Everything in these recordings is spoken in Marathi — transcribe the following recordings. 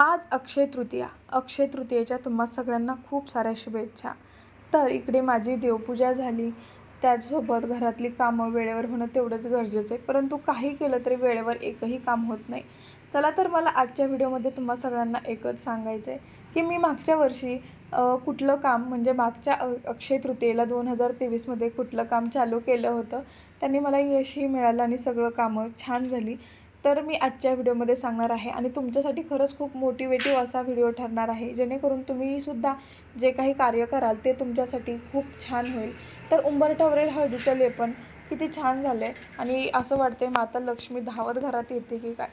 आज अक्षय तृतीया. अक्षय तृतीयेच्या तुम्हा सगळ्यांना खूप साऱ्या शुभेच्छा. तर इकडे माझी देवपूजा झाली. त्याचसोबत घरातली कामं वेळेवर होणं तेवढंच गरजेचं आहे. परंतु काही केलं तरी वेळेवर एकही काम होत नाही. चला तर मला आजच्या व्हिडिओमध्ये तुम्हा सगळ्यांना एकच सांगायचं आहे की मी मागच्या वर्षी कुठलं काम म्हणजे मागच्या अक्षय तृतीयेला दोन हजार तेवीसमध्ये कुठलं काम चालू केलं होतं त्यांनी मला यशही मिळालं आणि सगळं कामं छान झाली. तर मी आजच्या व्हिडिओमध्ये सांगणार आहे आणि तुमच्यासाठी खरंच खूप मोटिवेटिव्ह असा व्हिडिओ ठरणार आहे. जेणेकरून तुम्हीसुद्धा जे काही कार्य कराल ते तुमच्यासाठी खूप छान होईल. तर उंबरठावरील हळदीचं लेपन किती छान झालं आहे आणि असं वाटते माता लक्ष्मी धावत घरात येते की काय?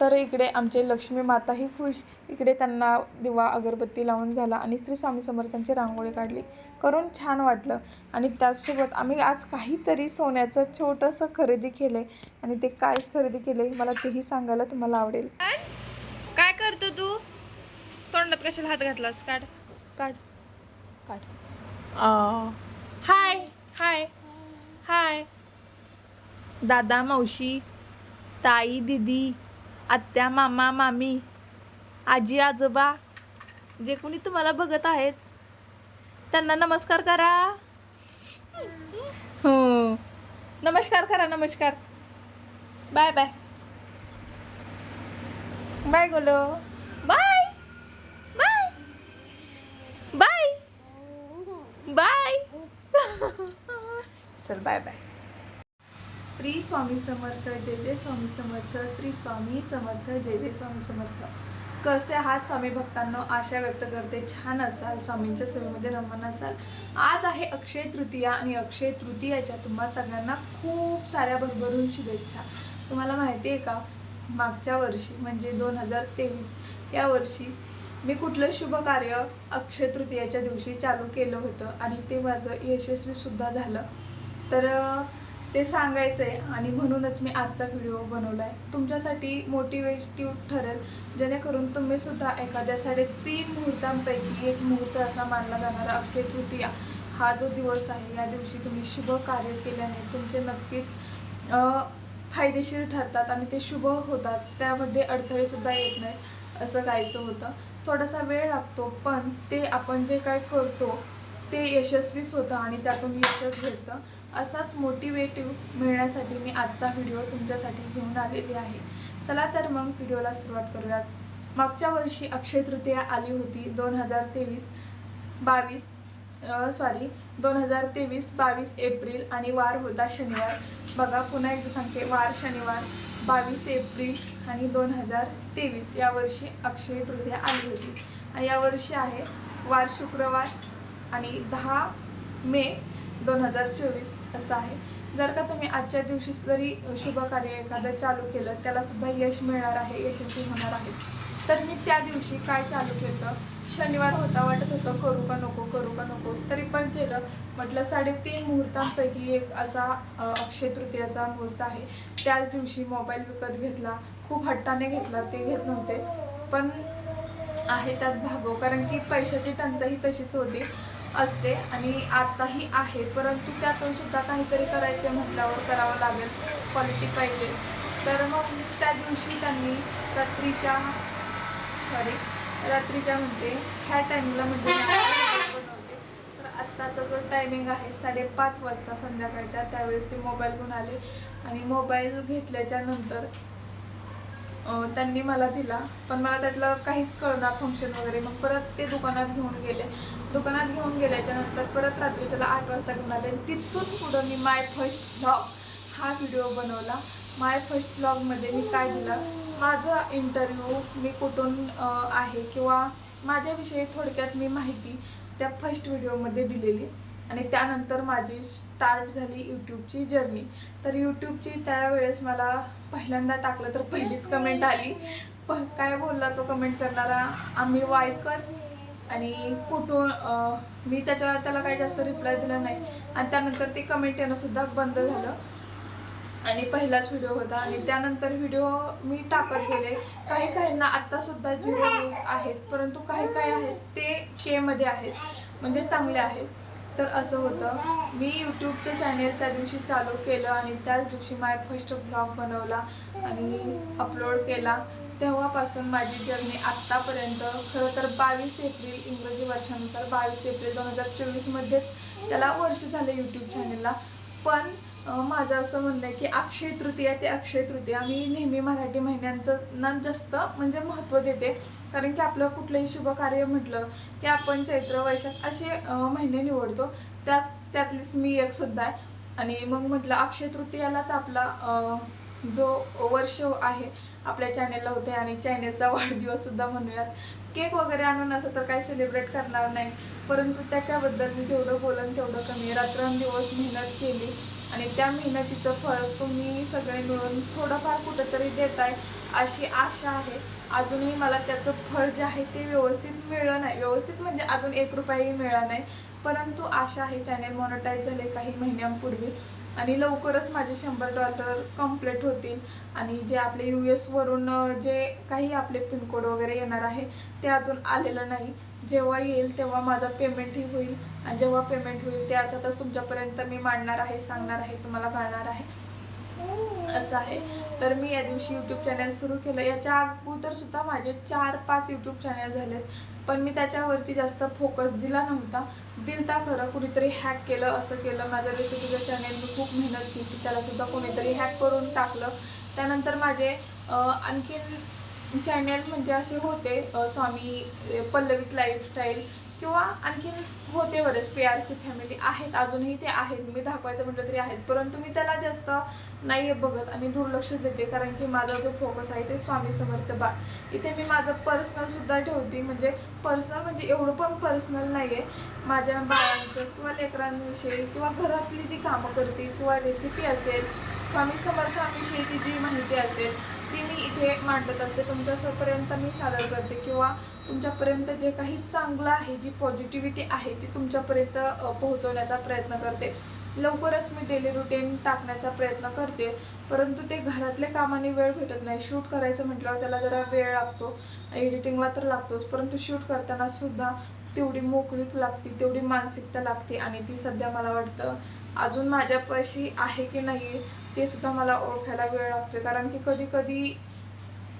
तर इकडे आमचे लक्ष्मी माताही खुश. इकडे त्यांना दिवा अगरबत्ती लावून झाला आणि श्री स्वामी समर्थांची रांगोळी काढली. करून छान वाटलं. आणि त्याचसोबत आम्ही आज काहीतरी सोन्याचं छोटंसं खरेदी केलं आहे आणि ते काय खरेदी केलं आहे मला तेही सांगायला तुम्हाला आवडेल. काय करतो तू? तोंडात कशाला हात घातलास? काढ. काढ. काढ. हाय. हाय. हाय. दादा मावशी ताई दिदी आत्या मामा मामी आजी आजोबा जे कोणी तुम्हाला बघत आहेत त्यांना नमस्कार करा. हो. नमस्कार करा नमस्कार. Bye bye. बाय गोलो. बाय. बाय. बाय. बाय. चल बाय बाय. श्री स्वामी समर्थ जय जय स्वामी समर्थ श्री स्वामी समर्थ जय जय स्वामी समर्थ. कसे आहात स्वामी भक्तांनो? आशा व्यक्त करते. छान असाल. स्वामींच्या सेवेमध्ये रमण असाल. आज आहे अक्षय तृतीया आणि अक्षय तृतीयाच्या तुम्हा सगळ्यांना खूप साऱ्या भरभरून शुभेच्छा. तुम्हाला माहिती आहे का? मागच्या वर्षी म्हणजे दोन हजार तेवीस या वर्षी मी कुठलं शुभ कार्य अक्षय तृतीयाच्या दिवशी चालू केलं होतं आणि ते माझं यशस्वीसुद्धा झालं. तर ते सांगायचं आहे आणि म्हणूनच मी आजचा व्हिडिओ बनवला आहे तुमच्यासाठी मोटिवेटिव्ह ठरेल. जेणेकरून तुम्ही सुद्धा एखाद्या साडेतीन मुहूर्तांपैकी एक मुहूर्त असा मानला जाणारा अक्षय तृतीया. हा जो दिवस आहे या दिवशी तुम्ही शुभ कार्य केल्याने तुमचे नक्कीच फायदेशीर ठरतात आणि ते शुभ होतात. त्यामध्ये अडथळेसुद्धा येत नाहीत असं काहीसं होतं. थोडासा वेळ लागतो पण ते आपण जे काय करतो ते यशस्वीच होतं आणि त्यातून यशच भेटतं. असाच मोटिवेटिव्ह मिळण्यासाठी मी आजचा व्हिडिओ तुमच्यासाठी घेऊन आलेली आहे. चला तर मग व्हिडिओला सुरुवात करूयात. मागच्या वर्षी अक्षय तृतीया आली होती दोन हजार तेवीस बावीस सॉरी दोन हजार तेवीस बावीस एप्रिल आणि वार होता शनिवार. बघा पुन्हा एकदा सांगते वार शनिवार बावीस एप्रिल आणि दोन हजार तेवीस. या वर्षी अक्षय तृतीया आली होती. आणि यावर्षी आहे वार शुक्रवार आणि दहा मे दोन हजार चोवीस असं आहे. जर का तुम्ही आजच्या दिवशी जरी शुभ कार्य एखादं चालू केलं त्याला सुद्धा यश मिळणार आहे यशस्वी होणार आहे. तर मी त्या दिवशी काय चालू केलं? शनिवार होता वाटत होतं करू का नको करू का नको. तरी पण केलं. म्हटलं साडेतीन मुहूर्तांपैकी एक असा अक्षय तृतीयाचा मुहूर्त आहे. त्याच दिवशी मोबाईल विकत घेतला. खूप हट्टाने घेतला ते घेत नव्हते. पण आहे त्यात भागव कारण की पैशाची टंचाई तशीच होती. असते आणि आताही आहे. परंतु त्यातून सुद्धा काहीतरी करायचं म्हटल्यावर करावं लागेल क्वालिटी पाहिजे. तर मग त्या दिवशी त्यांनी रात्रीच्या सॉरी रात्रीच्या म्हणजे ह्या टायमिंगला म्हणजे मी बनवते. तर आत्ताचा जो टायमिंग आहे साडेपाच वाजता संध्याकाळच्या त्यावेळेस ते मोबाईल घेऊन आले. आणि मोबाईल घेतल्याच्या नंतर त्यांनी मला दिला. पण मला त्यातलं काहीच कळणार फंक्शन वगैरे. मग परत ते दुकानात घेऊन गेले. दुकानात घेऊन गेल्याच्यानंतर परत रात्रीच्याला आठ वाजता घेऊन आले. तिथून पुढं मी माय फर्स्ट ब्लॉग हा व्हिडिओ बनवला. माय फर्स्ट ब्लॉगमध्ये मी काय दिलं? माझा इंटरव्ह्यू मी कुठून आहे किंवा माझ्याविषयी थोडक्यात मी माहिती त्या फर्स्ट व्हिडिओमध्ये दिलेली. आणि त्यानंतर माझी स्टार्ट झाली यूट्यूबची जर्नी. तर यूट्यूबची त्यावेळेस मला पहिल्यांदा टाकलं तर पहिलीच कमेंट आली. प काय बोलला तो कमेंट करणारा आम्ही वायकर आणि कुठून मी त्याच्या त्याला काही जास्त रिप्लाय दिला नाही. आणि त्यानंतर ते कमेंट येणंसुद्धा बंद झालं. आणि पहिलाच व्हिडिओ होता. आणि त्यानंतर व्हिडिओ मी टाकत गेले. काही काहींना आत्तासुद्धा जे आहेत. परंतु काही काही आहेत ते केमध्ये आहेत. म्हणजे चांगले आहेत. तर असं होतं. मी यूट्यूबचं चॅनेल त्या दिवशी चालू केलं आणि त्याच दिवशी माय फर्स्ट ब्लॉग बनवला आणि अपलोड केला. तेव्हापासून माझी जर्नी आत्तापर्यंत खरं तर बावीस एप्रिल इंग्रजी वर्षानुसार बावीस एप्रिल दोन हजार चोवीसमध्येच त्याला वर्ष झालं यूट्यूब चॅनलला पण माझं असं म्हणणं आहे की अक्षय तृतीया ते अक्षय तृतीया. मी नेहमी मराठी महिन्यांचं ना जास्त म्हणजे महत्त्व देते. कारण की आपलं कुठलंही शुभ कार्य म्हटलं की आपण चैत्र वैशाख असे महिने निवडतो. त्याच त्यातलीच मी एक सुद्धा आहे. आणि मग म्हटलं अक्षय तृतीयालाच आपला जो वर्ष आहे आपल्या चॅनेलला होते. आणि चॅनेलचा वाढदिवससुद्धा म्हणूयात. केक वगैरे आणून असं तर काही सेलिब्रेट करणार नाही. परंतु त्याच्याबद्दल मी जेवढं बोलन तेवढं कमी रात्रंदिवस मेहनत केली. आणि त्या मेहनतीचं फळ तुम्ही सगळे मिळून थोडंफार कुठंतरी देत आहे अशी आशा आहे. अजूनही मला त्याचं फळ जे आहे ते व्यवस्थित मिळलं नाही. व्यवस्थित म्हणजे अजून एक रुपयाही मिळाला नाही. परंतु आशा आहे चॅनेल मॉनिटाईज झाले काही महिन्यांपूर्वी. आणि लवकरच माझे शंभर डॉलर कंप्लीट होतील. आणि जे आपले यू एसवरून जे काही आपले पिनकोड वगैरे येणार आहे ते अजून आलेलं नाही. जेव्हा येईल तेव्हा माझं पेमेंटही होईल. आणि जेव्हा पेमेंट होईल ते अर्थातच तुमच्यापर्यंत मी मांडणार आहे सांगणार आहे तुम्हाला कळणार आहे. असं आहे. तर मी या दिवशी यूट्यूब चॅनल सुरू केलं. याच्या अगोदर सुद्धा माझे चार पाच यूट्यूब चॅनल झालेत. पण मी त्याच्यावरती जास्त फोकस दिला नव्हता. दिलता खरं कुणीतरी हॅक केलं असं केलं. माझं रेसिपीचं चॅनेल मी खूप मेहनत केली. त्याला सुद्धा कोणीतरी हॅक करून टाकलं. त्यानंतर माझे आणखीन चॅनल म्हणजे असे होते स्वामी पल्लवीज लाईफस्टाईल किंवा आणखीन होते बरेच पी आर सी फॅमिली आहेत अजूनही ते आहेत. मी दाखवायचं म्हटलं तरी आहेत. परंतु मी त्याला जास्त नाही बघत आणि दुर्लक्ष देते. कारण की माझा जो फोकस आहे ते स्वामी समर्थ बा इथे मी माझं पर्सनलसुद्धा ठेवते. म्हणजे पर्सनल म्हणजे एवढं पण पर्सनल नाही आहे माझ्या बाळांचं किंवा लेकरांविषयी किंवा घरातली जी कामं करते किंवा रेसिपी असेल स्वामी समर्थांविषयीची जी माहिती असेल ती मी इथे मांडत असते. तुमच्यापर्यंत मी सादर करते किंवा तुमच्यापर्यंत जे काही चांगलं आहे जी पॉझिटिव्हिटी आहे ती तुमच्यापर्यंत पोहोचवण्याचा प्रयत्न करते. लवकरच मी डेली रुटीन टाकण्याचा प्रयत्न करते. परंतु ते घरातल्या कामाने वेळ भेटत नाही. शूट करायचं म्हटल्यावर त्याला जरा वेळ लागतो. एडिटिंगला तर लागतोच. परंतु शूट करताना सुद्धा तेवढी मोकळीक लागते तेवढी मानसिकता लागते आणि ती सध्या मला वाटतं अजून माझ्यापाशी आहे की नाही ते सुद्धा मला ओळखायला वेळ लागतो कारण की कधी कधी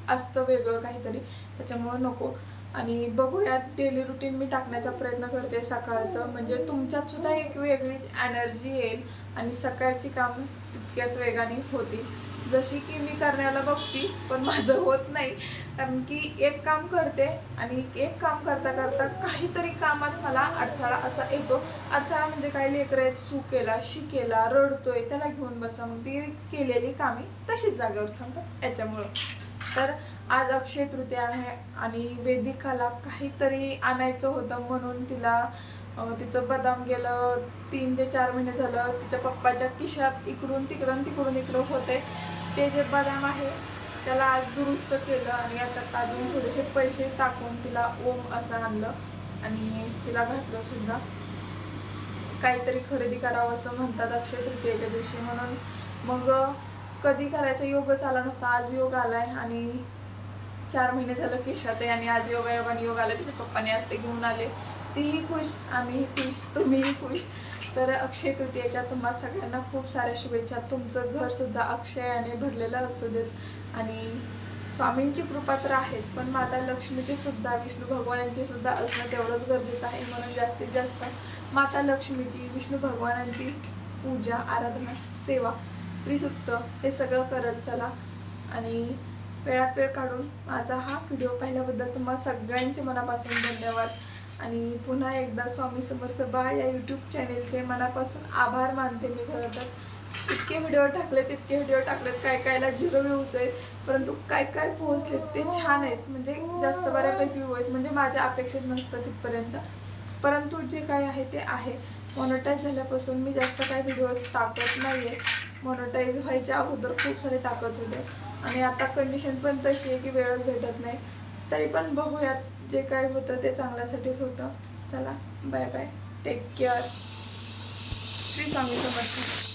असतं वेगळं काहीतरी. त्याच्यामुळं नको. आणि बघूयात डेली रुटीन मी टाकण्याचा प्रयत्न करते सकाळचं. म्हणजे तुमच्यात सुद्धा एक वेगळीच एनर्जी येईल आणि सकाळची कामं तितक्याच वेगाने होतील. जशी की मी करण्याला बघते पण माझं होत नाही. कारण की एक काम करते आणि एक काम करता करता काहीतरी कामात मला अडथळा असा येतो. अडथळा म्हणजे काय? लेकर आहेत सुकेला शिकेला रडतोय त्याला घेऊन बसा. मग ती केलेली कामे तशीच जागेवर थांबतात. याच्यामुळं. तर आज अक्षय तृतीया आहे आणि वेदिकाला काहीतरी आणायचं होतं म्हणून तिला तिचं बदाम गेलं तीन ते चार महिने झालं तिच्या पप्पाच्या खिशात इकडून तिकडून तिकडून इकडं होते ते जे बदाम आहे त्याला आज दुरुस्त केलं आणि आता अजून थोडेसे पैसे टाकून तिला ओम असं आणलं आणि तिला घातलं सुद्धा. काहीतरी खरेदी करावं असं म्हणतात अक्षय तृतीयेच्या दिवशी म्हणून. मग कधी करायचा योगच आला नव्हता आज योग आलाय आणि चार महिने झालं खिशात आहे आणि आज योगायोगाने योग आला तिच्या पप्पाने आज ते घेऊन आले. तीही खुश आम्ही खुश तुम्हीही खुश. तर अक्षय तृतीयेच्या तुम्हा सगळ्यांना खूप साऱ्या शुभेच्छा. तुमचं घरसुद्धा अक्षयाने भरलेलं असू देत. आणि स्वामींची कृपा तर आहेच पण माता लक्ष्मीची सुद्धा विष्णू भगवानांची सुद्धा असणं तेवढंच गरजेचं आहे म्हणून जास्तीत जास्त माता लक्ष्मीची विष्णू भगवानांची पूजा आराधना सेवा श्रीसुक्त हे सगळं करत चला. आणि वेळात वेळ काढून माझा हा व्हिडिओ पाहिल्याबद्दल तुम्हा सगळ्यांचे मनापासून धन्यवाद. आणि पुन्हा एकदा स्वामी समर्थ बाळ या यूट्यूब चॅनेलचे मनापासून आभार मानते मी खरं तर. इतके व्हिडिओ टाकले तितके व्हिडिओ टाकलेत काय कायला झिरो व्ह्यूज आहेत परंतु काय काय पोहोचलेत ते छान आहेत. म्हणजे जास्त बऱ्यापैकी व्ह्यू आहेत म्हणजे माझ्या अपेक्षित नसतं तिथपर्यंत. परंतु जे काय आहे ते आहे. मॉनिटाईज झाल्यापासून मी जास्त काय व्हिडिओज टाकत नाही आहे मॉनिटाईज व्हायच्या अगोदर खूप सारे टाकत होते. आणि आता कंडिशन पण तशी आहे की वेळच भेटत नाही. तरी पण बघूयात. जे काय होतं ते चांगल्यासाठीच होतं. चला bye bye take care Shri Swami Samarth